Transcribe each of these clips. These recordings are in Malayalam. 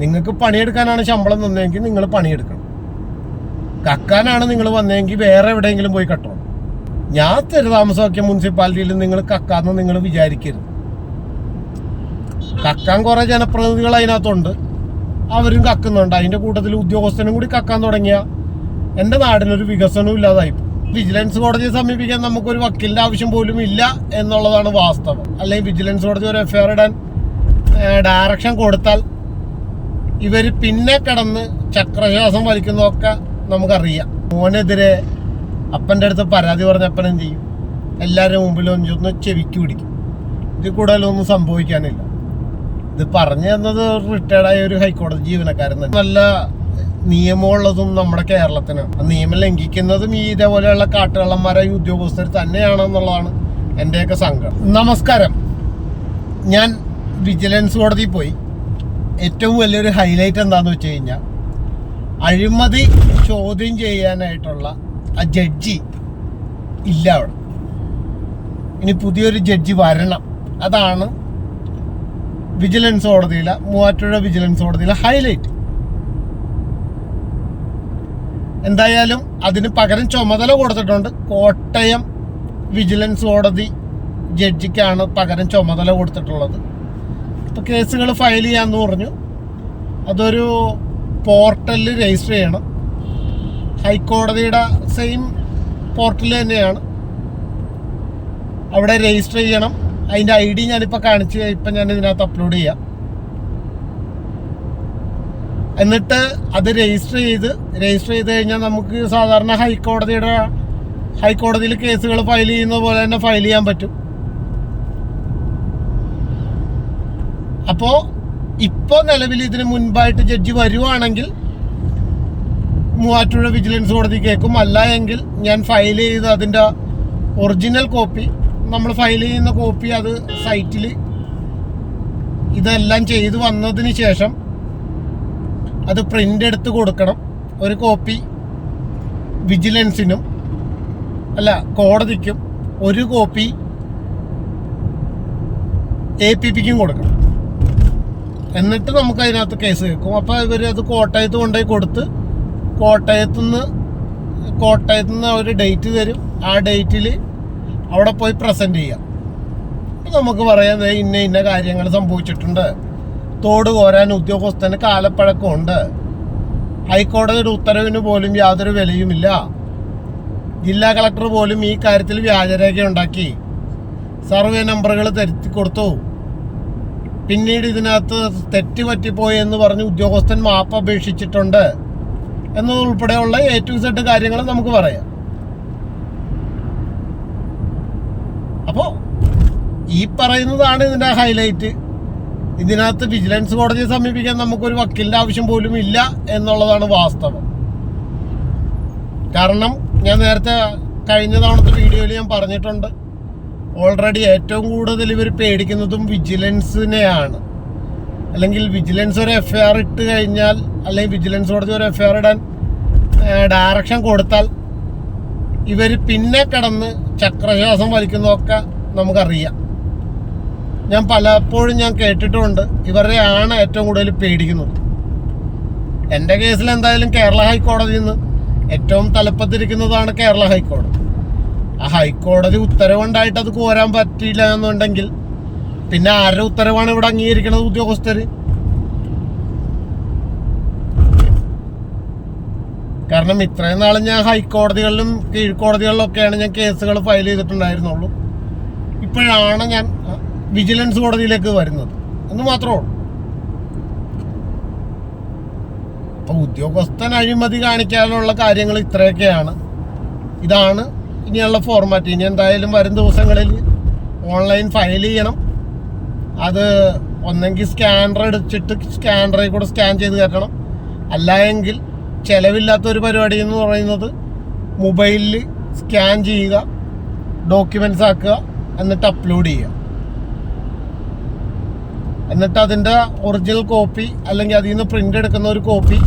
നിങ്ങൾക്ക് പണിയെടുക്കാനാണ് ശമ്പളം തന്നതെങ്കിൽ നിങ്ങൾ പണിയെടുക്കണം. കക്കാനാണ് നിങ്ങൾ വന്നതെങ്കിൽ വേറെ എവിടെയെങ്കിലും പോയി കട്ടണം. ഞാൻ സ്ഥിരതാമസമാക്കിയ മുനിസിപ്പാലിറ്റിയിൽ നിങ്ങൾ കക്കാന്ന് നിങ്ങൾ വിചാരിക്കരുത്. കക്കാൻ കുറെ ജനപ്രതിനിധികൾ അതിനകത്തുണ്ട്. അവരും കക്കുന്നുണ്ട്. അതിന്റെ കൂട്ടത്തിൽ ഉദ്യോഗസ്ഥനും കൂടി കക്കാൻ തുടങ്ങിയ എന്റെ നാടിനൊരു വികസനവും ഇല്ലാതായി. വിജിലൻസ് കോടതിയെ സമീപിക്കാൻ നമുക്കൊരു വക്കീലിന്റെ ആവശ്യം പോലും ഇല്ല എന്നുള്ളതാണ് വാസ്തവം. അല്ലെങ്കിൽ വിജിലൻസ് കോടതി ഒരു എഫ്ഐആർ ഇടാൻ ഡയറക്ഷൻ കൊടുത്താൽ ഇവർ പിന്നെ കിടന്ന് ചക്രശ്വാസം വലിക്കുന്നതൊക്കെ നമുക്കറിയാം. മോനെതിരെ അപ്പന്റെ അടുത്ത് പരാതി പറഞ്ഞ അപ്പൻ എന്ത് ചെയ്യും? എല്ലാവരുടെ മുമ്പിൽ ഒന്ന് ചെവിക്ക് പിടിക്കും. ഇതിൽ കൂടുതലൊന്നും സംഭവിക്കാനില്ല. ഇത് പറഞ്ഞു തന്നത് റിട്ടയർഡായ ഒരു ഹൈക്കോടതി ജീവനക്കാരൻ തന്നെ. നല്ല നിയമമുള്ളതും നമ്മുടെ കേരളത്തിനാണ് നിയമം ലംഘിക്കുന്നതും ഈ ഇതേപോലെയുള്ള കാട്ടുകള്ളന്മാരായ ഉദ്യോഗസ്ഥർ തന്നെയാണെന്നുള്ളതാണ് എന്റെയൊക്കെ സങ്കടം. നമസ്കാരം. ഞാൻ വിജിലൻസ് കോടതിയിൽ പോയി. ഏറ്റവും വലിയൊരു ഹൈലൈറ്റ് എന്താണെന്ന് വെച്ച് കഴിഞ്ഞാൽ അഴിമതി ചോദ്യം ചെയ്യാനായിട്ടുള്ള ആ ജഡ്ജി ഇല്ല അവിടെ. ഇനി പുതിയൊരു ജഡ്ജി വരണം. അതാണ് വിജിലൻസ് കോടതിയിലെ മൂവാറ്റുപുഴ വിജിലൻസ് കോടതിയിലെ ഹൈലൈറ്റ് എന്തായാലും അതിന് പകരം ചുമതല കൊടുത്തിട്ടുണ്ട്. കോട്ടയം വിജിലൻസ് കോടതി ജഡ്ജിക്കാണ് പകരം ചുമതല കൊടുത്തിട്ടുള്ളത്. ഇപ്പോൾ കേസുകൾ ഫയൽ ചെയ്യാമെന്ന് പറഞ്ഞു. അതൊരു പോർട്ടലിൽ രജിസ്റ്റർ ചെയ്യണം. ഹൈക്കോടതിയുടെ സെയിം പോർട്ടൽ തന്നെയാണ്. അവിടെ രജിസ്റ്റർ ചെയ്യണം. അതിന്റെ ഐ ഡി ഞാനിപ്പോൾ കാണിച്ച് ഇപ്പം ഞാൻ ഇതിനകത്ത് അപ്ലോഡ് ചെയ്യാം. എന്നിട്ട് അത് രജിസ്റ്റർ ചെയ്ത് രജിസ്റ്റർ ചെയ്ത് കഴിഞ്ഞാൽ നമുക്ക് സാധാരണ ഹൈക്കോടതിയുടെ ഹൈക്കോടതിയിൽ കേസുകൾ ഫയൽ ചെയ്യുന്ന പോലെ തന്നെ ഫയൽ ചെയ്യാൻ പറ്റും. അപ്പോൾ ഇപ്പോൾ നിലവിൽ ഇതിന് മുൻപായിട്ട് ജഡ്ജി വരുവാണെങ്കിൽ മൂവാറ്റുപുഴ വിജിലൻസ് കോടതി കേൾക്കും. അല്ല എങ്കിൽ ഞാൻ ഫയൽ ചെയ്ത് അതിന്റെ ഒറിജിനൽ കോപ്പി നമ്മൾ ഫയൽ ചെയ്യുന്ന കോപ്പി അത് സൈറ്റിൽ ഇതെല്ലാം ചെയ്തു വന്നതിന് ശേഷം അത് പ്രിന്റ് എടുത്ത് കൊടുക്കണം. ഒരു കോപ്പി വിജിലൻസിനും അല്ല കോടതിക്കും ഒരു കോപ്പി എ പി പിക്കും കൊടുക്കണം. എന്നിട്ട് നമുക്ക് അതിനകത്ത് കേസ് കേൾക്കും അപ്പോൾ ഇവർ അത് കോട്ടയത്ത് കൊണ്ടുപോയി കൊടുത്ത് കോട്ടയത്ത് നിന്ന് കോട്ടയത്തു നിന്ന് ഒരു ഡേറ്റ് തരും. ആ ഡേറ്റിൽ അവിടെ പോയി പ്രസന്റ് ചെയ്യാം. നമുക്ക് പറയാം ഇന്ന ഇന്ന കാര്യങ്ങൾ സംഭവിച്ചിട്ടുണ്ട്. തോട് കോരാൻ ഉദ്യോഗസ്ഥന് കാലപ്പഴക്കമുണ്ട്. ഹൈക്കോടതിയുടെ ഉത്തരവിന് പോലും യാതൊരു വിലയുമില്ല. ജില്ലാ കളക്ടർ പോലും ഈ കാര്യത്തിൽ വ്യാജരേഖ ഉണ്ടാക്കി സർവേ നമ്പറുകൾ തരുത്തി കൊടുത്തു. പിന്നീട് ഇതിനകത്ത് തെറ്റ് പറ്റിപ്പോയി എന്ന് പറഞ്ഞ് ഉദ്യോഗസ്ഥൻ മാപ്പ് അപേക്ഷിച്ചിട്ടുണ്ട് എന്നതുൾപ്പെടെയുള്ള എ ടു സെഡ് കാര്യങ്ങൾ നമുക്ക് പറയാം. അപ്പോൾ ഈ പറയുന്നതാണ് ഇതിന്റെ ഹൈലൈറ്റ്. ഇതിനകത്ത് വിജിലൻസ് കോടതിയെ സമീപിക്കാൻ നമുക്കൊരു വക്കീലിന്റെ ആവശ്യം പോലും ഇല്ല എന്നുള്ളതാണ് വാസ്തവം. കാരണം ഞാൻ നേരത്തെ കഴിഞ്ഞ തവണത്തെ വീഡിയോയിൽ ഞാൻ പറഞ്ഞിട്ടുണ്ട്. ഓൾറെഡി ഏറ്റവും കൂടുതൽ ഇവർ പേടിക്കുന്നതും വിജിലൻസിനെയാണ് അല്ലെങ്കിൽ വിജിലൻസ് ഒരു എഫ് ഐ ആർ ഇട്ട് കഴിഞ്ഞാൽ അല്ലെങ്കിൽ വിജിലൻസ് കോടതി ഒരു എഫ് ഐ ആർ ഇടാൻ ഡയറക്ഷൻ കൊടുത്താൽ ഇവർ പിന്നെ കിടന്ന് ചക്രശ്വാസം വലിക്കുന്നതൊക്കെ നമുക്കറിയാം. ഞാൻ പലപ്പോഴും ഞാൻ കേട്ടിട്ടുമുണ്ട് ഇവരെയാണ് ഏറ്റവും കൂടുതൽ പേടിക്കുന്നത്. എന്റെ കേസിൽ എന്തായാലും കേരള ഹൈക്കോടതിയിൽ നിന്ന് ഏറ്റവും തലപ്പത്തിരിക്കുന്നതാണ് കേരള ഹൈക്കോടതി. ആ ഹൈക്കോടതി ഉത്തരവുണ്ടായിട്ട് അത് കോരാൻ പറ്റിയില്ല എന്നുണ്ടെങ്കിൽ പിന്നെ ആരുടെ ഉത്തരവാണ് ഇവിടെ അംഗീകരിക്കുന്നത് ഉദ്യോഗസ്ഥര് കാരണം ഇത്രയും നാളും ഞാൻ ഹൈക്കോടതികളിലും കീഴ്ക്കോടതികളിലൊക്കെയാണ് ഞാൻ കേസുകൾ ഫയൽ ചെയ്തിട്ടുണ്ടായിരുന്നുള്ളൂ. ഇപ്പോഴാണ് ഞാൻ വിജിലൻസ് കോടതിയിലേക്ക് വരുന്നത്. എന്ന് മാത്രമേ ഉള്ളൂ. ഉദ്യോഗസ്ഥൻ അഴിമതി കാണിക്കാനുള്ള കാര്യങ്ങൾ ഇത്രയൊക്കെയാണ്. ഇതാണ് ഇനിയുള്ള ഫോർമാറ്റ് ഇനി എന്തായാലും വരും ദിവസങ്ങളിൽ ഓൺലൈൻ ഫയൽ ചെയ്യണം. അത് ഒന്നെങ്കിൽ സ്കാനർ എടുത്തിട്ട് സ്കാനറിൽ കൂടെ സ്കാൻ ചെയ്ത് കയറ്റണം അല്ല എങ്കിൽ ചിലവില്ലാത്തൊരു പരിപാടി എന്ന് പറയുന്നത് മൊബൈലിൽ സ്കാൻ ചെയ്യുക ഡോക്യുമെന്റ്സ് ആക്കുക എന്നിട്ട് അപ്ലോഡ് ചെയ്യുക. എന്നിട്ട് അതിന്റെ ഒറിജിനൽ കോപ്പി അല്ലെങ്കിൽ അതിൽ നിന്ന് പ്രിന്റ് എടുക്കുന്ന ഒരു കോപ്പി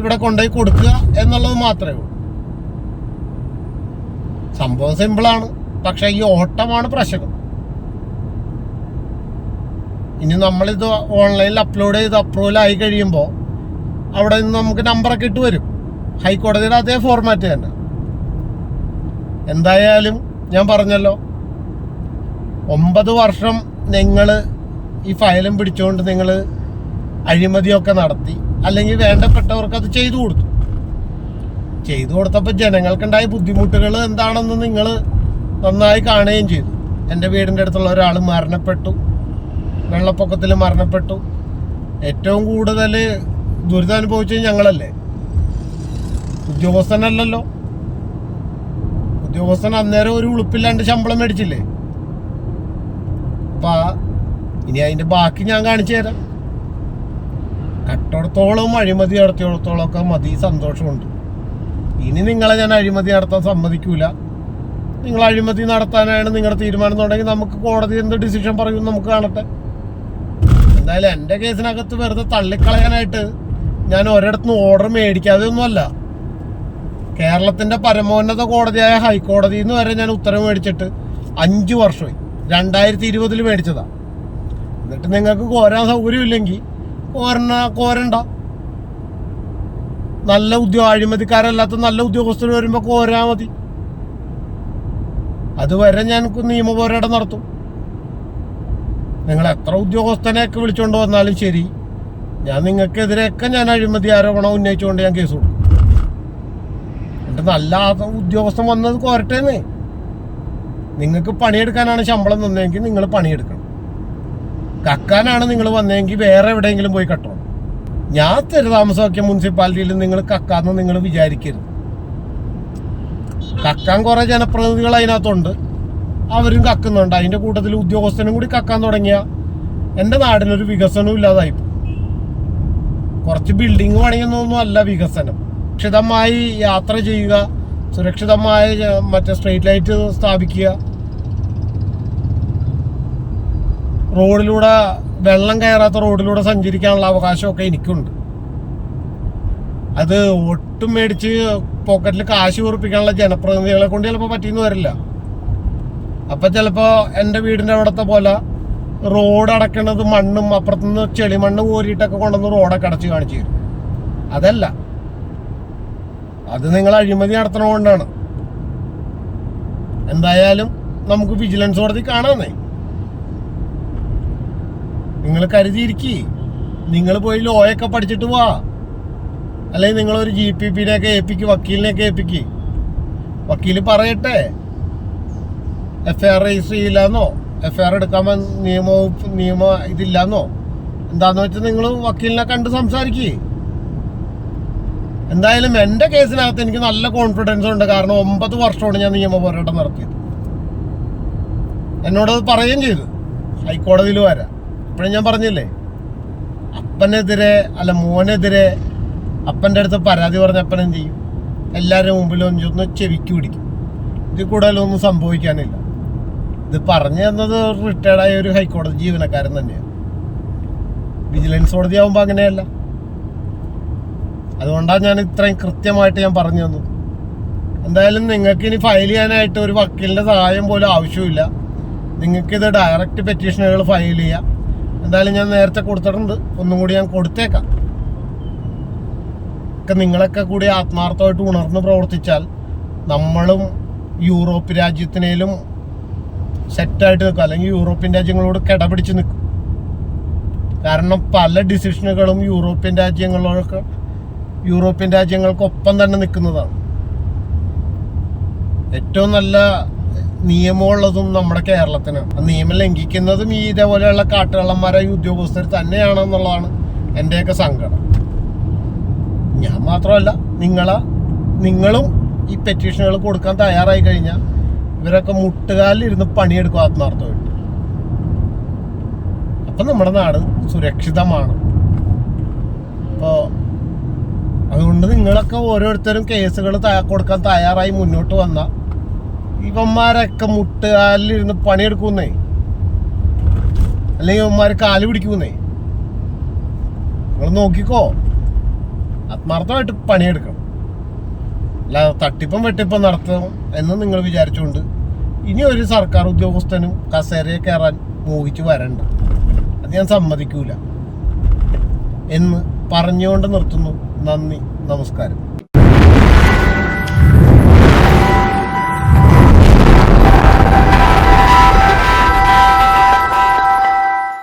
ഇവിടെ കൊണ്ടുപോയി കൊടുക്കുക എന്നുള്ളത് മാത്രമേ ഉള്ളൂ. സംഭവം സിമ്പിളാണ്. പക്ഷെ ഈ ഓട്ടമാണ് പ്രശ്നം. ഇനി നമ്മളിത് ഓൺലൈനിൽ അപ്ലോഡ് ചെയ്ത് അപ്രൂവൽ ആയി കഴിയുമ്പോൾ അവിടെ നിന്ന് നമുക്ക് നമ്പറൊക്കെ ഇട്ട് വരും. ഹൈക്കോടതിയുടെ അതേ ഫോർമാറ്റ് തന്നെ. എന്തായാലും ഞാൻ പറഞ്ഞല്ലോ ഒമ്പത് വർഷം നിങ്ങൾ ഈ ഫയലും പിടിച്ചുകൊണ്ട് നിങ്ങൾ അഴിമതിയൊക്കെ നടത്തി അല്ലെങ്കിൽ വേണ്ടപ്പെട്ടവർക്ക് അത് ചെയ്തു കൊടുത്തു. ചെയ്തു കൊടുത്തപ്പോൾ ജനങ്ങൾക്കുണ്ടായ ബുദ്ധിമുട്ടുകൾ എന്താണെന്ന് നിങ്ങൾ നന്നായി കാണുകയും ചെയ്തു. എന്റെ വീടിന്റെ അടുത്തുള്ള ഒരാൾ മരണപ്പെട്ടു. വെള്ളപ്പൊക്കത്തിൽ മരണപ്പെട്ടു. ഏറ്റവും കൂടുതൽ ദുരിതം അനുഭവിച്ചത് ഞങ്ങളല്ലേ? ഉദ്യോഗസ്ഥനല്ലല്ലോ. ഉദ്യോഗസ്ഥൻ അന്നേരം ഒരു ഉളുപ്പില്ലാണ്ട് ശമ്പളം മേടിച്ചില്ലേ? അപ്പം ഇനി അതിന്റെ ബാക്കി ഞാൻ കാണിച്ചു തരാം. കട്ടോടത്തോളം അഴിമതി നടത്തിയോടത്തോളം ഒക്കെ മതി സന്തോഷമുണ്ട്. ഇനി നിങ്ങളെ ഞാൻ അഴിമതി നടത്താൻ സമ്മതിക്കൂല. നിങ്ങൾ അഴിമതി നടത്താനാണ് നിങ്ങളുടെ തീരുമാനം എന്നുണ്ടെങ്കിൽ നമുക്ക് കോടതി എന്ത് ഡിസിഷൻ പറയും നമുക്ക് കാണട്ടെ. എന്തായാലും എന്റെ കേസിനകത്ത് വെറുതെ തള്ളിക്കളയാനായിട്ട് ഞാൻ ഒരിടത്തുനിന്ന് ഓർഡർ മേടിക്കാതെ ഒന്നുമല്ല കേരളത്തിന്റെ പരമോന്നത കോടതിയായ ഹൈക്കോടതിയിൽ നിന്ന് വരെ ഞാൻ ഉത്തരവ് മേടിച്ചിട്ട് അഞ്ച് വർഷമായി. രണ്ടായിരത്തി ഇരുപതിൽ മേടിച്ചതാണ് എന്നിട്ട് നിങ്ങൾക്ക് കോരാൻ സൗകര്യമില്ലെങ്കിൽ കോരണ കോരണ്ട. നല്ല ഉദ്യോഗ അഴിമതിക്കാരല്ലാത്ത നല്ല ഉദ്യോഗസ്ഥർ വരുമ്പോൾ കോരാ മതി. അതുവരെ ഞാൻ നിയമ പോരാട്ടം നടത്തും. നിങ്ങൾ എത്ര ഉദ്യോഗസ്ഥനെയൊക്കെ വിളിച്ചുകൊണ്ട് വന്നാലും ശരി. ഞാൻ നിങ്ങൾക്കെതിരെയൊക്കെ ഞാൻ അഴിമതി ആരോപണം ഉന്നയിച്ചുകൊണ്ട് ഞാൻ കേസ് കൊടുക്കും. എന്നിട്ട് നല്ല ഉദ്യോഗസ്ഥൻ വന്നത് കോരട്ടേന്ന്. നിങ്ങൾക്ക് പണിയെടുക്കാനാണ് ശമ്പളം തന്നതെങ്കിൽ നിങ്ങൾ പണിയെടുക്കണം. കക്കാനാണ് നിങ്ങൾ വന്നതെങ്കിൽ വേറെ എവിടെയെങ്കിലും പോയി കട്ടണം. ഞാൻ സ്ഥിരതാമസമാക്കിയ മുനിസിപ്പാലിറ്റിയിൽ നിങ്ങൾ കക്കാന്ന് നിങ്ങൾ വിചാരിക്കരുത്. കക്കാൻ കുറെ ജനപ്രതിനിധികൾ അതിനകത്തുണ്ട്. അവരും കക്കുന്നുണ്ട്. അതിന്റെ കൂട്ടത്തിൽ ഉദ്യോഗസ്ഥനും കൂടി കക്കാൻ തുടങ്ങിയ എന്റെ നാടിനൊരു വികസനവും ഇല്ലാതായി കുറച്ച് ബിൽഡിംഗ് പണിയുന്നൊന്നും അല്ല വികസനം. സുരക്ഷിതമായി യാത്ര ചെയ്യുക സുരക്ഷിതമായ മറ്റേ സ്ട്രീറ്റ് ലൈറ്റ് സ്ഥാപിക്കുക. റോഡിലൂടെ വെള്ളം കയറാത്ത റോഡിലൂടെ സഞ്ചരിക്കാനുള്ള അവകാശമൊക്കെ എനിക്കുണ്ട്. അത് ഒട്ടും മേടിച്ച് പോക്കറ്റിൽ കാശ് കുറിപ്പിക്കാനുള്ള ജനപ്രതിനിധികളെ കൊണ്ട് ചിലപ്പോൾ പറ്റിയെന്ന് വരില്ല. അപ്പൊ ചിലപ്പോ എന്റെ വീടിന്റെ അവിടത്തെ പോലെ റോഡ് അടക്കണത് മണ്ണും അപ്പുറത്തുനിന്ന് ചെളിമണ്ണ് കോരിയിട്ടൊക്കെ കൊണ്ടുവന്ന് റോഡൊക്കെ അടച്ച് കാണിച്ചു തരും. അതല്ല. അത് നിങ്ങൾ അഴിമതി നടത്തണ കൊണ്ടാണ്. എന്തായാലും നമുക്ക് വിജിലൻസ് കോടതി കാണാന്നേ നിങ്ങൾ കരുതിയിരിക്കി. നിങ്ങൾ പോയി ലോയൊക്കെ പഠിച്ചിട്ട് വാ. അല്ലെങ്കിൽ നിങ്ങളൊരു ജി പി പിന്നെയൊക്കെ ഏൽപ്പിക്ക് വക്കീലിനെയൊക്കെ ഏൽപ്പിക്ക്. വക്കീൽ പറയട്ടെ. എഫ് ഐ ആർ രജിസ്റ്റർ ചെയ്യില്ലെന്നോ? എഫ് ഐ ആർ എടുക്കാൻ നിയമ നിയമ ഇതില്ലെന്നോ? എന്താന്ന് വെച്ചാൽ നിങ്ങൾ വക്കീലിനെ കണ്ട് സംസാരിക്കി. എന്തായാലും എന്റെ കേസിനകത്ത് എനിക്ക് നല്ല കോൺഫിഡൻസ് ഉണ്ട്. കാരണം ഒമ്പത് വർഷമാണ് ഞാൻ നിയമ പോരാട്ടം നടത്തിയത്. എന്നോടത് പറയുകയും ചെയ്തു. ഹൈക്കോടതിയിൽ വരാം. ഇപ്പോഴും ഞാൻ പറഞ്ഞില്ലേ? അപ്പനെതിരെ അല്ല മോനെതിരെ അപ്പന്റെ അടുത്ത് പരാതി പറഞ്ഞ അപ്പൻ എന്ത് ചെയ്യും? എല്ലാവരുടെ മുമ്പിൽ ഒന്ന് ചെവിക്ക് പിടിക്കും. ഇതിൽ കൂടുതലൊന്നും സംഭവിക്കാനില്ല. ഇത് പറഞ്ഞു തന്നത് റിട്ടയർഡായ ഒരു ഹൈക്കോടതി ജീവനക്കാരൻ തന്നെയാണ് വിജിലൻസ് കോടതി ആകുമ്പോൾ അങ്ങനെയല്ല. അതുകൊണ്ടാണ് ഞാൻ ഇത്രയും കൃത്യമായിട്ട് ഞാൻ പറഞ്ഞു തന്നത്. എന്തായാലും നിങ്ങൾക്ക് ഇനി ഫയൽ ചെയ്യാനായിട്ട് ഒരു വക്കീലിന്റെ സഹായം പോലും ആവശ്യമില്ല നിങ്ങൾക്കിത് ഇത് ഡയറക്റ്റ് പെറ്റീഷനുകൾ ഫയൽ ചെയ്യാം. എന്തായാലും ഞാൻ നേരത്തെ കൊടുത്തിട്ടുണ്ട്. ഒന്നും കൂടി ഞാൻ കൊടുത്തേക്കാം. ഒക്കെ നിങ്ങളൊക്കെ കൂടി ആത്മാർത്ഥമായിട്ട് ഉണർന്ന് പ്രവർത്തിച്ചാൽ നമ്മളും യൂറോപ്പ് രാജ്യത്തിനേലും സെറ്റായിട്ട് നിൽക്കും. അല്ലെങ്കിൽ യൂറോപ്യൻ രാജ്യങ്ങളോട് കിടപിടിച്ച് നിൽക്കും. കാരണം പല ഡിസിഷനുകളും യൂറോപ്യൻ രാജ്യങ്ങളൊക്കെ യൂറോപ്യൻ രാജ്യങ്ങൾക്കൊപ്പം തന്നെ നിൽക്കുന്നതാണ്. ഏറ്റവും നല്ല നിയമമുള്ളതും നമ്മുടെ കേരളത്തിനാണ് ആ നിയമം ലംഘിക്കുന്നതും ഈ ഇതേപോലെയുള്ള കാട്ടുകള്ളന്മാരായ ഉദ്യോഗസ്ഥർ തന്നെയാണെന്നുള്ളതാണ് എന്റെയൊക്കെ സങ്കടം. ഞാൻ മാത്രമല്ല നിങ്ങളെ നിങ്ങളും ഈ പെറ്റീഷനുകൾ കൊടുക്കാൻ തയ്യാറായി കഴിഞ്ഞാൽ ഇവരൊക്കെ മുട്ടുകാലിലിരുന്ന് പണിയെടുക്കും ആത്മാർത്ഥമായിട്ട്. അപ്പം നമ്മുടെ നാട് സുരക്ഷിതമാണ്. അപ്പോൾ അതുകൊണ്ട് നിങ്ങളൊക്കെ ഓരോരുത്തരും കേസുകൾ കൊടുക്കാൻ തയ്യാറായി മുന്നോട്ട് വന്ന ഇവന്മാരൊക്കെ മുട്ടുകാലിലിരുന്ന് പണിയെടുക്കുന്നേ. അല്ലെങ്കിൽ ഇവന്മാർ കാൽ പിടിക്കുന്നേ. നിങ്ങൾ നോക്കിക്കോ. ആത്മാർത്ഥമായിട്ട് പണിയെടുക്കണം. അല്ല തട്ടിപ്പം വെട്ടിപ്പം നടത്തും എന്ന് നിങ്ങൾ വിചാരിച്ചുകൊണ്ട് ഇനി ഒരു സർക്കാർ ഉദ്യോഗസ്ഥനും കസേരയെ കയറാൻ മോഹിച്ച് വരണ്ട. അത് ഞാൻ സമ്മതിക്കൂല. എന്ന് പറഞ്ഞുകൊണ്ട് നിർത്തുന്നു. നന്ദി നമസ്കാരം.